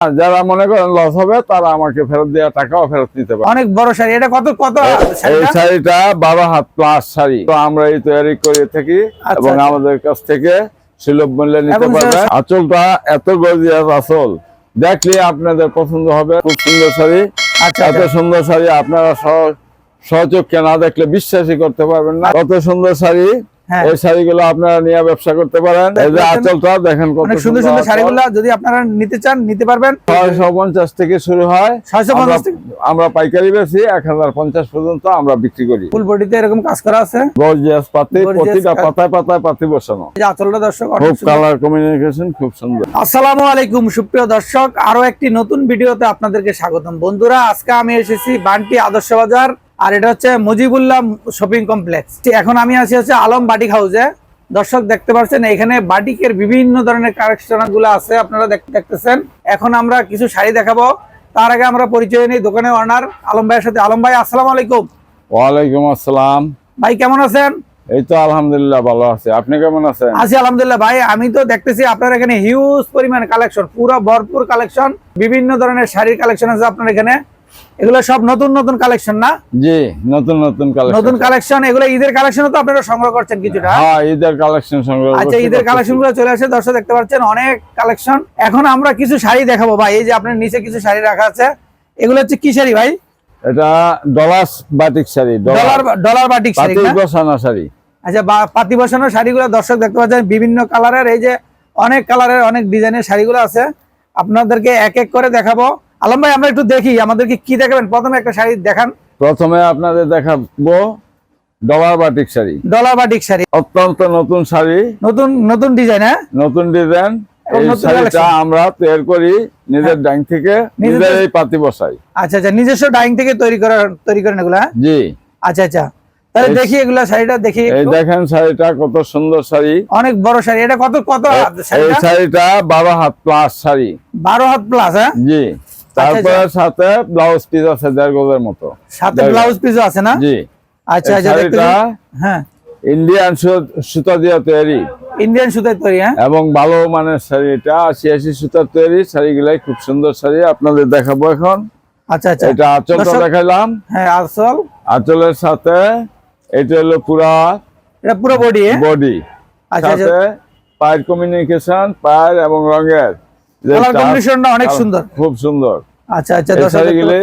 যারা মনে করেন লস হবে তারা আমাকে ফেরত দেওয়া টাকাও ফেরত নিতে পারে অনেক বড় শাড়ি। এটা কত কত এই শাড়িটা? বারো হাত প্লাস শাড়ি। তো আমরা এই তৈরি করে থাকি আচ্ছা, এবং আচ্ছা। আমাদের কাছ থেকে সুলভ মূল্যে নিতে পারবে। আঁচলটা এত গর্জিয়াস আঁচল। দেখলে আপনাদের পছন্দ হবে। খুব সুন্দর শাড়ি। আচ্ছা এত সুন্দর শাড়ি আপনারা সহ- সচক্ষে না দেখলে বিশ্বাসই করতে পারবেন না। কত সুন্দর শাড়ি। এই শাড়িগুলো আপনারা নিয়ে ব্যবসা করতে পারেন। এই যে আঁচলটা দেখেন কত সুন্দর সুন্দর। শাড়িগুলো যদি আপনারা নিতে চান নিতে পারবেন। ছয়শো পঞ্চাশ থেকে শুরু হয়। 650 আমরা- থেকে? আমরা পাইকারি হাজার পঞ্চাশ পর্যন্ত আমরা বিক্রি করি। ফুল বডিতে এরকম কাজ করা আছে? গর্জিয়াস পাতি প্রতিটা পাতায় পাতায় পাতি বসানো। এই আঁচলটা দর্শক খুব। কালার কমিউনিকেশন খুব সুন্দর। আসসালামু আলাইকুম সুপ্রিয় দর্শক। আরও একটি নতুন ভিডিওতে আপনাদেরকে স্বাগতম। বন্ধুরা আজকে আমি এসেছি বান্টি আদর্শ বাজার। আর এটা হচ্ছে মুজিবুল্লাহ শপিং কমপ্লেক্স। এখন আমি আছি হচ্ছে আলম বাটিক হাউসে। দর্শক দেখতে পাচ্ছেন এখানে বাটিকের বিভিন্ন ধরনের কালেকশনগুলো আছে আপনারা দেখতেছেন। এখন আমরা কিছু শাড়ি দেখাবো। তার আগে আমরা পরিচয় নিই দোকানে অনার আলম ভাইয়ের সাথে। আলম ভাই আসসালাম আলাইকুম। ওয়ালাইকুম আসসালাম। ভাই কেমন আছেন? এই তো আলহামদুলিল্লাহ ভালো আছে। আপনি কেমন আছেন? আছি আলহামদুলিল্লাহ। ভাই আমি তো দেখতেছি আপনার এখানে হিউজ পরিমাণ কালেকশন পুরো ভরপুর কালেকশন বিভিন্ন ধরনের শাড়ির কালেকশন আছে আপনার এখানে। এগুলো সব নতুন নতুন কালেকশন না? জি নতুন নতুন কালেকশন নতুন কালেকশন এগুলো ঈদের কালেকশন তো আপনারা সংগ্রহ করছেন কিছুটা। হ্যাঁ ঈদের কালেকশন সংগ্রহ আচ্ছা ঈদের পারতেছি। কালেকশনগুলো চলে আসে দর্শক দেখতে পাচ্ছেন অনেক কালেকশন এখন আমরা কিছু শাড়ি দেখাবো ভাই এই যে আপনার নিচে কিছু শাড়ি রাখা আছে। এগুলো হচ্ছে কি শাড়ি ভাই? এটা dollars batik sari dollar dollar batik sari পাতি বসানো শাড়ি। আচ্ছা পাতি বসানো শাড়িগুলো দর্শক দেখতে পাচ্ছেন বিভিন্ন কালারের এই যে অনেক কালারের অনেক ডিজাইনের শাড়িগুলো আছে। আপনাদেরকে এক এক করে দেখাবো। আলম ভাই আমরা একটু দেখি আমাদেরকে কি দেখাবেন? প্রথমে একটা শাড়ি দেখান। প্রথমে আপনাদের দেখাবো dollar batik sari. Dollar batik sari. অত্যন্ত নতুন শাড়ি। নতুন নতুন ডিজাইন হ্যাঁ? নতুন ডিজাইন এই শাড়িটা আমরা তৈরি করি নিজের ডাং থেকে নিজের এই পাতি বসাই। আচ্ছা আচ্ছা নিজস্ব ডাইং থেকে তৈরি করা তৈরি করেন এগুলো হ্যাঁ? জি। আচ্ছা আচ্ছা। তাহলে দেখি এগুলা শাড়িটা দেখি এই দেখেন শাড়িটা কত সুন্দর শাড়ি। অনেক বড় শাড়ি। এটা কত কত এই শাড়িটা? শাড়িটা বারো হাত প্লাস শাড়ি। বারো হাত প্লাস হ্যাঁ? জি। তারপরে সাথে ব্লাউজ পিস আছে দেড় গজের মতো। সাথে ব্লাউজ পিসও আছে না? জি। আচ্ছা আচ্ছা শাড়িটা হ্যাঁ। ইন্ডিয়ান সুতা দিয়ে তৈরি। ইন্ডিয়ান সুতায় তৈরি হ্যাঁ? এবং ভালো মানের শাড়ি এটা আশি আশি সুতার তৈরি। শাড়িগুলাই খুব সুন্দর শাড়ি আপনাদের দেখাবো এখন। আচ্ছা আচ্ছা। এটা আঁচলটা দেখাইলাম। হ্যাঁ আসল আঁচলের সাথে এটা হলো পুরা এটা পুরো বডি বডি আচ্ছা আচ্ছা। সাথে পায়ের কমিউনিকেশন পায়ের এবং রঙের। কম্বিনেশনটা অনেক সুন্দর। খুব সুন্দর। আচ্ছা আচ্ছা দেখতে শাড়িগুলি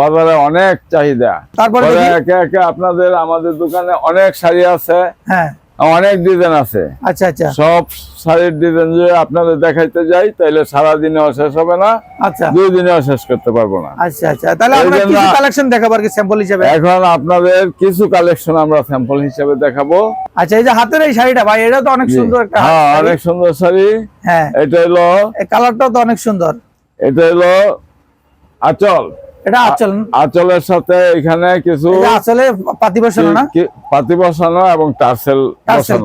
বাজারে অনেক চাহিদা। তারপরে একে একে আপনাদের আমাদের দোকানে অনেক শাড়ি আছে। হ্যাঁ। অনেক ডিজাইন আছে। আচ্ছা আচ্ছা। সব শাড়ির ডিজাইন যদি আপনাদের দেখাইতে যাই তাহলে সারা দিনেও শেষ হবে না। আচ্ছা। দুই দিনেও শেষ করতে পারব না। আচ্ছা আচ্ছা। তাহলে আমরা কিছু কালেকশন দেখাবো আর কি স্যাম্পল হিসেবে। এখন আপনাদের কিছু কালেকশন আমরা স্যাম্পল হিসেবে দেখাবো। আচ্ছা এই যে হাতের এই শাড়িটা ভাই এটা তো অনেক সুন্দর একটা হ্যাঁ অনেক সুন্দর শাড়ি। হ্যাঁ। এটা হলো এই কালারটাও তো অনেক সুন্দর। এটা হলো আঁচল। এটা আচল। আচলের সাথে এখানে কিছু আসলে পাতি বসানো না? পাতি বসানো এবং টার্সেল টার্সেল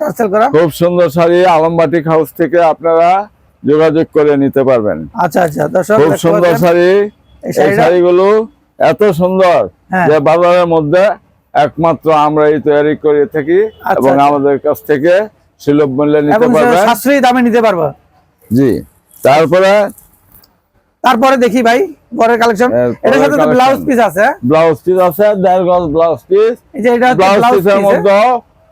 টার্সেল করা। খুব সুন্দর শাড়ি আলমবাটিক হাউস থেকে আপনারা যোগাযোগ করে নিতে পারবেন। আচ্ছা আচ্ছা দর্শক খুব সুন্দর শাড়ি। এই শাড়িগুলো এত সুন্দর হ্যাঁ। যে বাজারের মধ্যে একমাত্র আমরা এই তৈরি করে থাকি আচ্ছা, এবং আচ্ছা। আমাদের কাছ থেকে সুলভ মূল্যে নিতে পারবেন। সাশ্রয়ী দামে নিতে পারব। জি। তারপরে তারপরে দেখি ভাই পরের কালেকশন এরপরের এটার সাথে তো। ব্লাউজ পিস আছে ব্লাউজ পিস আছে দেড় গজ ব্লাউজ পিস এই যে এটা ব্লাউজ পিসের পিস মধ্যে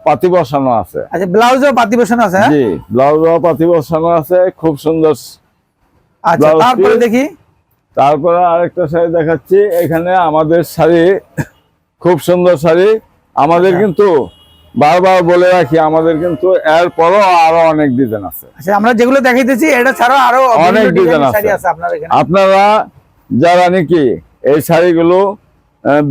পাতি বসানো আছে আচ্ছা ব্লাউজও পাতি বসানো আছে হ্যাঁ? জি ব্লাউজ পাতি বসানো আছে খুব সুন্দর আচ্ছা তারপরে। দেখি তারপরে আরেকটা শাড়ি দেখাচ্ছি এখানে আমাদের শাড়ি খুব সুন্দর শাড়ি আমাদের আচ্ছা। কিন্তু বারবার বলে রাখি আমাদের কিন্তু এর পরও আরও অনেক ডিজাইন আছে। আচ্ছা আমরা যেগুলো দেখাইতেছি এটা ছাড়াও আরও অনেক ডিজাইন আছে। আপনার যারা নাকি এই শাড়িগুলো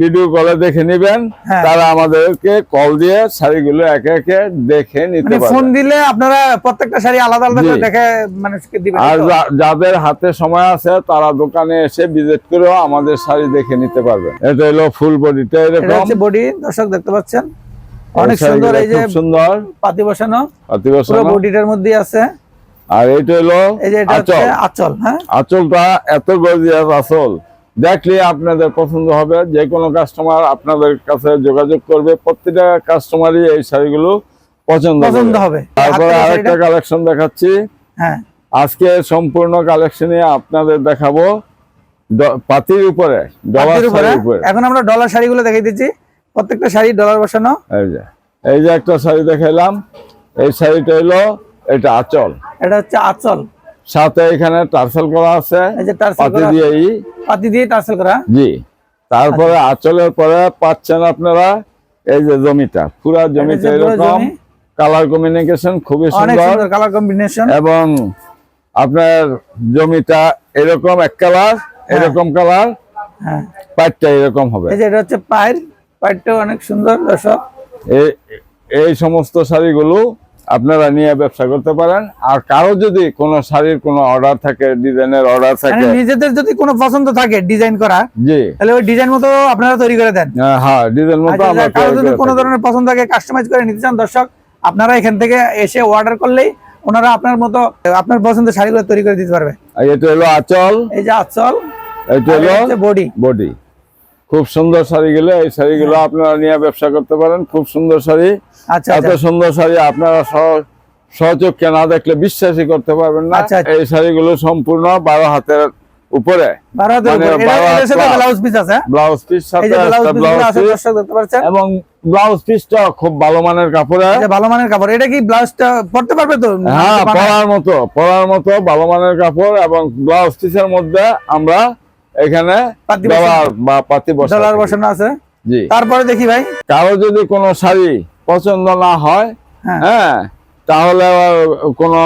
ভিডিও কলে দেখে নিবেন হ্যাঁ। তারা আমাদেরকে কল দিয়ে শাড়িগুলো একে একে দেখে নিতে মানে ফোন দিলে আপনারা প্রত্যেকটা শাড়ি আলাদা আলাদা দেখে মানুষকে দিবেন আর যাদের হাতে সময় আছে তারা দোকানে এসে ভিজিট করেও আমাদের শাড়ি দেখে নিতে পারবেন এটা হলো ফুল বডিটা এরকম। বডি দর্শক দেখতে পাচ্ছেন। অনেক সুন্দর এই যে খুব সুন্দর। পাতি বসানো পাতি বসানো। বডিটার মধ্যে আছে। আর এটা হলো এই যে এটা হচ্ছে আঁচল। হ্যাঁ? আঁচলটা এত গর্জিয়াস আঁচল। দেখলে আপনাদের পছন্দ হবে যে কোনো কাস্টমার আপনাদের কাছে যোগাযোগ করবে প্রত্যেকটা কাস্টমারই এই শাড়িগুলো পছন্দ পছন্দ হবে। তারপরে হাতের আরেকটা কালেকশন দেখাচ্ছি। হ্যাঁ। আজকে সম্পূর্ণ কালেকশনে আপনাদের দেখাবো পাতির উপরে ডলার উপরে। শাড়ির উপরে। এখন আমরা ডলার শাড়িগুলো দেখাই দিচ্ছি। প্রত্যেকটা শাড়ি ডলার বসানো। এই যে এই যে একটা শাড়ি দেখাইলাম এই শাড়িটা হলো এটা আচল। এটা হচ্ছে আচল। সাথে এখানে টার্সেল করা আছে এই যে টার্সেল পাতি দিয়ে পাতি দিয়ে টার্সেল করা। জি তারপরে আচ্ছা। আঁচলের পরে পাচ্ছেন আপনারা এই যে জমিটা পুরা জমিটা এরকম। কালার কমিউনিকেশন খুবই অনেক সুন্দর। কালার কম্বিনেশন এবং আপনার জমিটা এরকম এক কালার এরকম কালার হ্যাঁ। পাটটা এরকম হবে। এই যে এটা হচ্ছে পায়ের পায়েরটা অনেক সুন্দর দর্শক। এই সমস্ত শাড়িগুলো আপনারা নিয়ে ব্যবসা করতে পারেন। আর কারও যদি কোনো শাড়ির কোনো অর্ডার থাকে ডিজাইনের অর্ডার মানে থাকে নিজেদের যদি কোনো পছন্দ থাকে ডিজাইন করা জি। তাহলে ওই ডিজাইন মতো আপনারা তৈরি করে দেন। আহ, হ্যাঁ ডিজাইন মতো আচ্ছা, আমরা কারও যদি কোনো ধরনের পছন্দ থাকে কাস্টমাইজ করে নিতে চান দর্শক আপনারা এখান থেকে এসে অর্ডার করলেই ওনারা আপনার মতো আপনার পছন্দের শাড়িগুলো তৈরি করে দিতে পারবে। এটা হলো আঁচল। এই যে আচল এটা হলো বডি। বডি। খুব সুন্দর শাড়ি শাড়িগুলো এই শাড়িগুলো আপনারা নিয়ে ব্যবসা করতে পারেন। খুব সুন্দর শাড়ি। আচ্ছা এত আচ্ছা। সুন্দর শাড়ি আপনারা সহ- সহচক্ষে না দেখলে বিশ্বাসই করতে পারবেন না। আচ্ছা। এই শাড়িগুলো সম্পূর্ণ বারো হাতের উপরে। মানে ব্লাউজ পিস আছে হ্যাঁ? ব্লাউজ পিস ব্লাউজ ব্লাউজ এবং ব্লাউজ পিসটা খুব ভালো মানের কাপড়ে ভালো মানের কাপড়। এটা কি ব্লাউজটা পড়তে পারবে তো? হ্যাঁ পরার মতো পরার মতো ভালো মানের কাপড় এবং ব্লাউজ পিসের মধ্যে আমরা এখানে পাতি ডলার। বসানো। আছে? জি। তারপরে দেখি ভাই। কারও যদি কোনো শাড়ি পছন্দ না হয় হ্যাঁ। হ্যাঁ তাহলে কোনো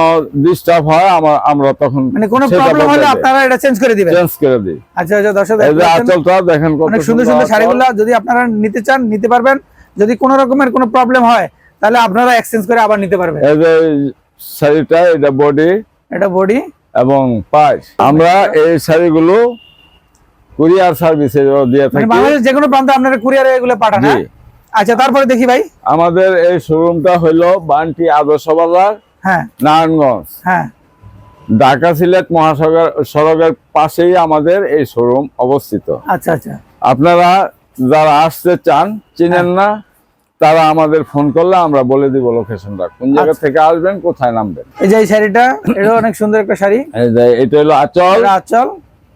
ডিস্টার্ব হয় আমরা আমরা তখন মানে কোনো প্রবলেম হলে আপনারা এটা চেঞ্জ করে দিবেন। চেঞ্জ করে দিই। আচ্ছা আচ্ছা দর্শক এই যে? আঁচলটা দেখেন কত সুন্দর সুন্দর শাড়িগুলো যদি আপনারা নিতে চান নিতে পারবেন। যদি কোনো রকমের কোনো প্রবলেম হয় তাহলে আপনারা এক্সচেঞ্জ করে আবার নিতে পারবেন। এই যে শাড়িটা এটা বডি এটা বডি এবং পাইস আমরা এই শাড়িগুলো কুরিয়ার সার্ভিসে দিয়ে মানে থাকি। বাংলাদেশ যে কোনো প্রান্তে আপনারা কুরিয়ারে এগুলো পাঠান হ্যাঁ? আচ্ছা তারপরে দেখি ভাই। আমাদের এই শোরুমটা হইল বানটি আদর্শ বাজার হ্যাঁ। নারায়ণগঞ্জ। হ্যাঁ। ঢাকা সিলেট মহাসাগর সড়কের পাশেই আমাদের এই শোরুম অবস্থিত। আচ্ছা আচ্ছা। আপনারা যারা আসতে চান চিনেন হ্যাঁ। না তারা আমাদের ফোন করলে আমরা বলে দিব লোকেশনটা। কোন জায়গা আচ্ছা। থেকে আসবেন কোথায় নামবেন? এই যে এই শাড়িটা এটা অনেক সুন্দর একটা শাড়ি। এটা হলো আচল। আঁচল।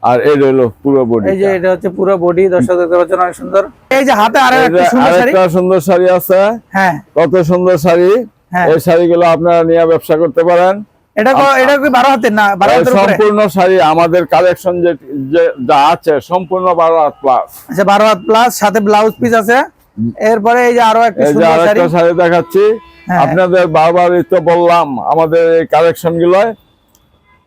আর এটা হলো পুরো বডি এই যে এটা হচ্ছে পুরো বডি দর্শক দেখতে পাচ্ছেন অনেক সুন্দর। এই যে হাতে আরও একটা সুন্দর শাড়ি। আরেকটা সুন্দর শাড়ি আছে। হ্যাঁ। কত সুন্দর শাড়ি। হ্যাঁ। এই শাড়িগুলো আপনারা নিয়ে ব্যবসা করতে পারেন। এটা এটা কি বারো হাতের না? বারো এই হাতের উপরে? সম্পূর্ণ শাড়ি আমাদের কালেকশন যে যে- আছে সম্পূর্ণ বারো হাত প্লাস আচ্ছা বারো হাত প্লাস সাথে ব্লাউজ পিস আছে। এরপরে এই যে আরও একটা সুন্দর শাড়ি। দেখাচ্ছি। হ্যাঁ। আপনাদের বারবারই তো বললাম আমাদের এই কালেকশন গুলোয়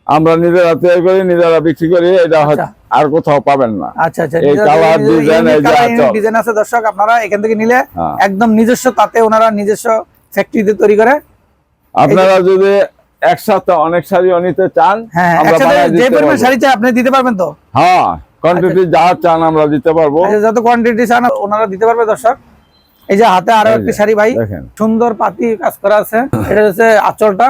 আমরা নিজেরা তৈরি করি নিজেরা বিক্রি করি এটা হয়তো আর কোথাও পাবেন না। আচ্ছা আচ্ছা এই colour design, এই যে। ডিজাইন আছে দর্শক আপনারা এখান থেকে নিলে হ্যাঁ। একদম নিজস্ব তাতে ওনারা নিজস্ব ফ্যাক্টরিতে তৈরি করে। আপনারা যদি একসাথে অনেক শাড়িও নিতে চান হ্যাঁ আমরা যে পরিমাণ শাড়ি চাই আপনি দিতে পারবেন তো? হ্যাঁ কোয়ান্টিটি যা চান আমরা দিতে পারব। আচ্ছা, যত কোয়ান্টিটি চান ওনারা দিতে পারবে দর্শক। এই যে হাতে আরও একটি শাড়ি ভাই সুন্দর পাতি কাজ করা আছে। এটা হচ্ছে আঁচলটা।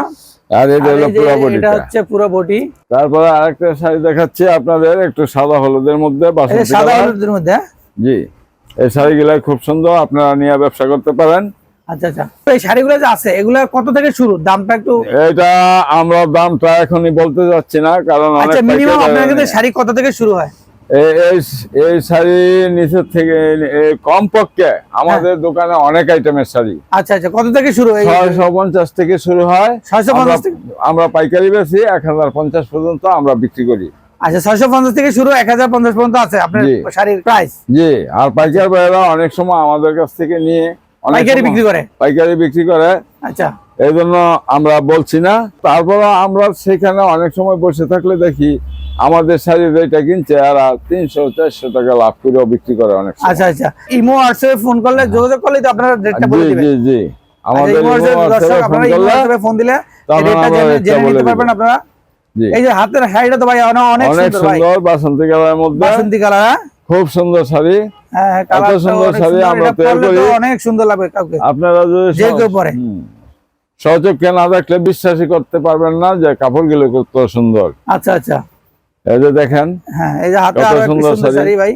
আর এটা হলো পুরো এটা বডিটা হচ্ছে পুরো বডি। তারপরে আরেকটা শাড়ি দেখাচ্ছি আপনাদের একটু সাদা হলুদের মধ্যে বাসন্তী সাদা। হলুদের মধ্যে হ্যাঁ? জি এই শাড়িগুলো খুব সুন্দর আপনারা নিয়ে ব্যবসা করতে পারেন। আচ্ছা আচ্ছা। এই শাড়িগুলো যে আছে এগুলো কত থেকে শুরু? দামটা একটু এটা আমরা দামটা এখনই বলতে যাচ্ছি না কারণ আচ্ছা মিনিমাম কাছে শাড়ি কত থেকে শুরু হয়? এই- শাড়ি নিচের থেকে কমপক্ষে আমাদের দোকানে অনেক আইটেমের শাড়ি। আচ্ছা আচ্ছা। কত থেকে শুরু এই ছয়শো পঞ্চাশ থেকে শুরু হয়। ছয়শো পঞ্চাশ আমরা- থেকে আমরা পাইকারি বেশি এক হাজার পঞ্চাশ পর্যন্ত আমরা বিক্রি করি। আচ্ছা ছয়শো পঞ্চাশ থেকে শুরু এক হাজার পঞ্চাশ পর্যন্ত আছে আপনার। শাড়ির প্রাইস জি আর পাইকার ভাইয়েরা অনেক সময় আমাদের কাছ থেকে নিয়ে পাইকারি বিক্রি করে? পাইকারি বিক্রি করে। আচ্ছা। এই জন্য আমরা বলছি না। তারপরে আমরা সেখানে অনেক সময় বসে থাকলে দেখি আমাদের শাড়ি যেটা কিনছে আর তিনশো চারশো টাকা লাভ করেও বিক্রি করে অনেক আচ্ছা আচ্ছা। ইমো হোয়াটসঅ্যাপে ফোন করলে যোগাযোগ করলে তো আপনারা রেটটা বলে জি দিবেন। জি জি। আচ্ছা, আমাদের ইমো হোয়াটসঅ্যাপে আপনারা ফোন করলে ফোন দিলে রেটটা জেনে বলে নিতে পারবেন আপনারা। এই যে হাতের শাড়িটা তো ভাই অনেক সুন্দর ভাই। সুন্দর বাসন্তী কালারের মধ্যে। বাসন্তী কালার হ্যাঁ? খুব সুন্দর শাড়ি। হ্যাঁ হ্যাঁ, সুন্দর শাড়ি আমরা তৈরি করি। অনেক সুন্দর লাগবে কাউকে। আপনারা যদি যে কেউ পরে। হুম। সহযোগকে না দেখলে বিশ্বাসই করতে পারবেন না যে কাপড়গুলো কত সুন্দর। আচ্ছা আচ্ছা। এই যে দেখেন হ্যাঁ এই যে হাতে আরও সুন্দর শাড়ি। ভাই।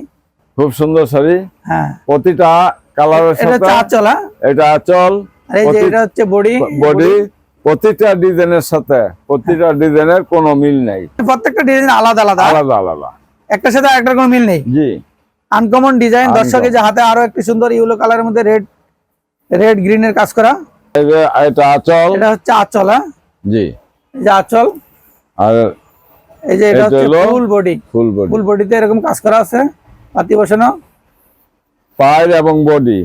খুব সুন্দর শাড়ি। হ্যাঁ। প্রতিটা কালারের এটা আঁচল হ্যাঁ? এটা আচল। আর এই যে এটা হচ্ছে বডি। বডি। প্রতিটা ডিজাইনের সাথে প্রতিটা ডিজাইনের কোনো মিল নেই। প্রত্যেকটা ডিজাইন আলাদা আলাদা। আলাদা আলাদা। একটার সাথে আরেকটার কোনো মিল নেই? জি। Uncommon design. দর্শকের যে হাতে আরও একটি সুন্দর ইউলো কালারের মধ্যে রেড রেড গ্রিনের কাজ করা। এটা আচল? এটা হচ্ছে আঁচল হ্যাঁ? জি। যে আঁচল। আর এই যে এটা এটা হচ্ছে ফুল বডি। Full body. ফুল বডিতে এরকম কাজ করা আছে? পাতি বসানো? পায়ের এবং বডি।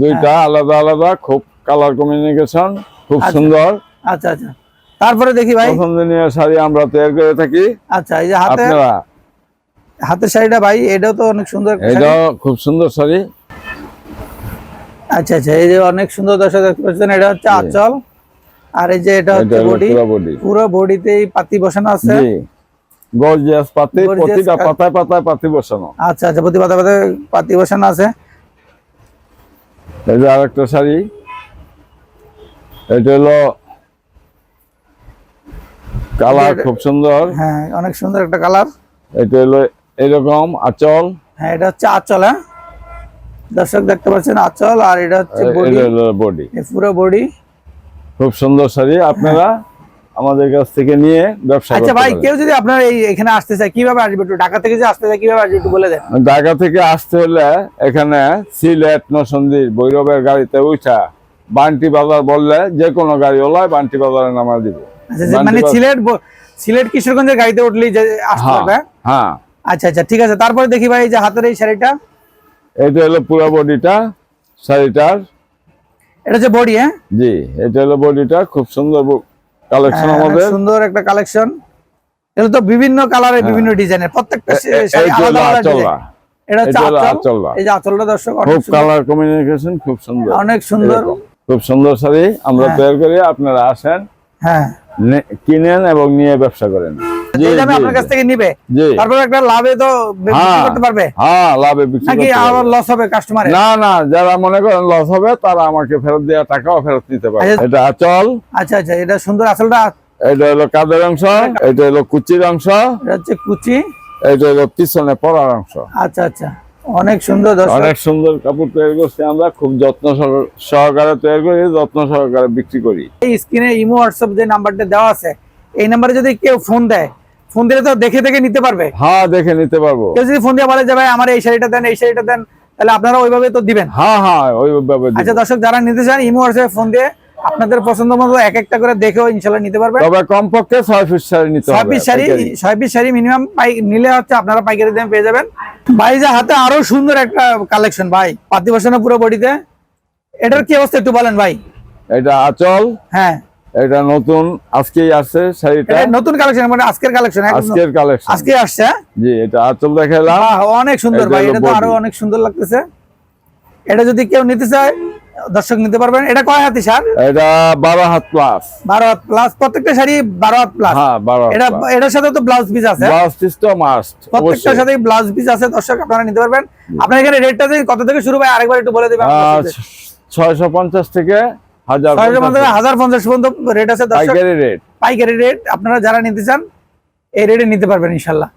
দুইটা আলাদা আলাদা খুব কালার কমিউনিকেশন খুব হ্যাঁ। আচ্ছা। সুন্দর। আচ্ছা আচ্ছা। তারপরে দেখি ভাই। পছন্দনীয় শাড়ি আমরা তৈরি করে থাকি। আচ্ছা এই যে হাতে আপনারা হাতের শাড়িটা ভাই এটাও তো অনেক সুন্দর এটাও খুব সুন্দর শাড়ি। আচ্ছা আচ্ছা এই যে অনেক সুন্দর দর্শক দেখতে পাচ্ছেন এটা হচ্ছে আঁচল। আর এই যে এটা হচ্ছে বডি। পুরো বডি। পুরো বডিতে পাতি বসানো আছে। জি। গর্জিয়াস পাতি প্রতিটা। পাতায় পাতায় পাতি বসানো। আচ্ছা আচ্ছা প্রতি পাতা পাতা পাতি বসানো আছে। এই যে আরেকটা শাড়ি। এটা হলো কালার খুব সুন্দর। হ্যাঁ অনেক সুন্দর একটা কালার। এটা হলো এরকম আচল। হ্যাঁ এটা হচ্ছে আঁচল হ্যাঁ। দর্শক দেখতে পাচ্ছেন আঁচল আর এটা হচ্ছে বডি পুরো বডি খুব সুন্দর শাড়ি আপনারা আমাদের কাছ থেকে নিয়ে ব্যবসা আচ্ছা ভাই কেউ যদি আপনার এই এখানে আসতে চায় কীভাবে আসবে একটু? ঢাকা থেকে যে আসতে চায় কীভাবে আসবে একটু বলে দেন। ঢাকা থেকে আসতে হলে এখানে সিলেট নসন্দি ভৈরবের গাড়িতে উঠা বান্টি বাজার বললে যে কোনো গাড়ি ওলায় বান্টি বাজারে নামা দিব। আচ্ছা মানে সিলেট সিলেট কিশোরগঞ্জের গাড়িতে উঠলেই যে আসতে হ্যাঁ পারবে হ্যাঁ? হ্যাঁ। আচ্ছা আচ্ছা ঠিক আছে। তারপরে দেখি ভাই এই যে হাতের এই শাড়িটা। এটা হলো পুরো বডিটা শাড়িটার। এটা হচ্ছে বডি হ্যাঁ? জি এটা হলো বডিটা খুব সুন্দর কালেকশন হ্যাঁ, অনেক আমাদের। সুন্দর একটা কালেকশন। এটা তো বিভিন্ন কালারের বিভিন্ন ডিজাইনের। প্রত্যেকটা শাড়ি আলাদা আলাদা এটা হচ্ছে এটা হলো আঁচল। আঁচলটা। এই যে আঁচলটা দর্শক খুব সুন্দর। কালার কমিউনিকেশন খুব সুন্দর। অনেক সুন্দর। খুব সুন্দর শাড়ি। আমরা হ্যাঁ। তৈরি করি আপনারা আসেন হ্যাঁ। কিনেন এবং নিয়ে ব্যবসা করেন। যে দামে আপনার কাছ থেকে নিবে তারপর একটা লাভে তো বিক্রি হ্যাঁ। করতে পারবে? হ্যাঁ লাভে বিক্রি নাকি আবার লস হবে কাস্টমারে না না যারা মনে করেন লস হবে তারা আমাকে ফেরত দেওয়া টাকাও ফেরত নিতে পারে আচ্ছা। এটা আচল। আচ্ছা আচ্ছা এটা সুন্দর আসলটা এটা হলো কাদের অংশ? এটা হলো কুচির অংশ। এটা হচ্ছে কুচি। এটা হলো পিছনে পরার অংশ। আচ্ছা আচ্ছা অনেক সুন্দর অনেক সুন্দর কাপড় তৈরি করছি আমরা খুব যত্ন সহ- সহকারে তৈরি করি যত্ন সহকারে বিক্রি করি। এই স্ক্রিনে ইমো হোয়াটসঅ্যাপ যে নাম্বারটা দেওয়া আছে এই নাম্বারে যদি কেউ ফোন দেয় ফোন দিলে তো দেখে দেখে নিতে পারবে। হ্যাঁ দেখে নিতে পারব। কেউ যদি ফোন দিয়ে বলে যে ভাই আমার এই শাড়িটা দেন এই শাড়িটা দেন তাহলে আপনারা ওইভাবে তো দিবেন। হ্যাঁ হ্যাঁ ওইভাবে। আচ্ছা দর্শক যারা নিতে চান ইমো হোয়াটসঅ্যাপে ফোন দিয়ে আপনাদের পছন্দ মতো এক একটা করে দেখেও ইনশাল্লাহ নিতে পারবেন। তবে কমপক্ষে ছয় পিস শাড়ি নিতে ছয় হবে পিস শাড়ি পাইকারি। ছয় পিস শাড়ি মিনিমাম পাই নিলে হচ্ছে আপনারা পাইকারি দামে পেয়ে যাবেন। ভাই যে হাতে আরও সুন্দর একটা কালেকশন ভাই পাতি বসানো পুরো বডিতে এটার কি অবস্থা একটু বলেন ভাই। এটা আচল। হ্যাঁ। এটা নতুন আজকেই আসছে শাড়িটা। নতুন কালেকশন মানে আজকের কালেকশন আজকের কালেকশন আজকে আসছে হ্যাঁ? জি এটা আচল দেখালাম বাহ, অনেক সুন্দর ভাই এটা তো আরও অনেক সুন্দর লাগতেছে। এটা যদি কেউ নিতে চায় দর্শক নিতে পারবেন। এটা কয় হাতি সার? এটা বারো হাত প্লাস বারো হাত প্লাস প্রত্যেকটা শাড়ি বারো হাত প্লাস হ্যাঁ বারো হাত এটা এটার সাথে তো ব্লাউজ পিস আছে। ব্লাউজ পিস তো মাস্ট প্রত্যেকটার সাথে ব্লাউজ পিস আছে দর্শক আপনারা নিতে পারবেন। আপনার এখানে রেটটা কত থেকে শুরু ভাই আরেকবার একটু বলে দেবেন ছয়শো পঞ্চাশ থেকে হাজার পঞ্চাশ পর্যন্ত রেট আছে পাইকারি রেট পাইকারি রেট আপনারা যারা নিতে চান এই রেটে নিতে পারবেন ইনশাল্লাহ।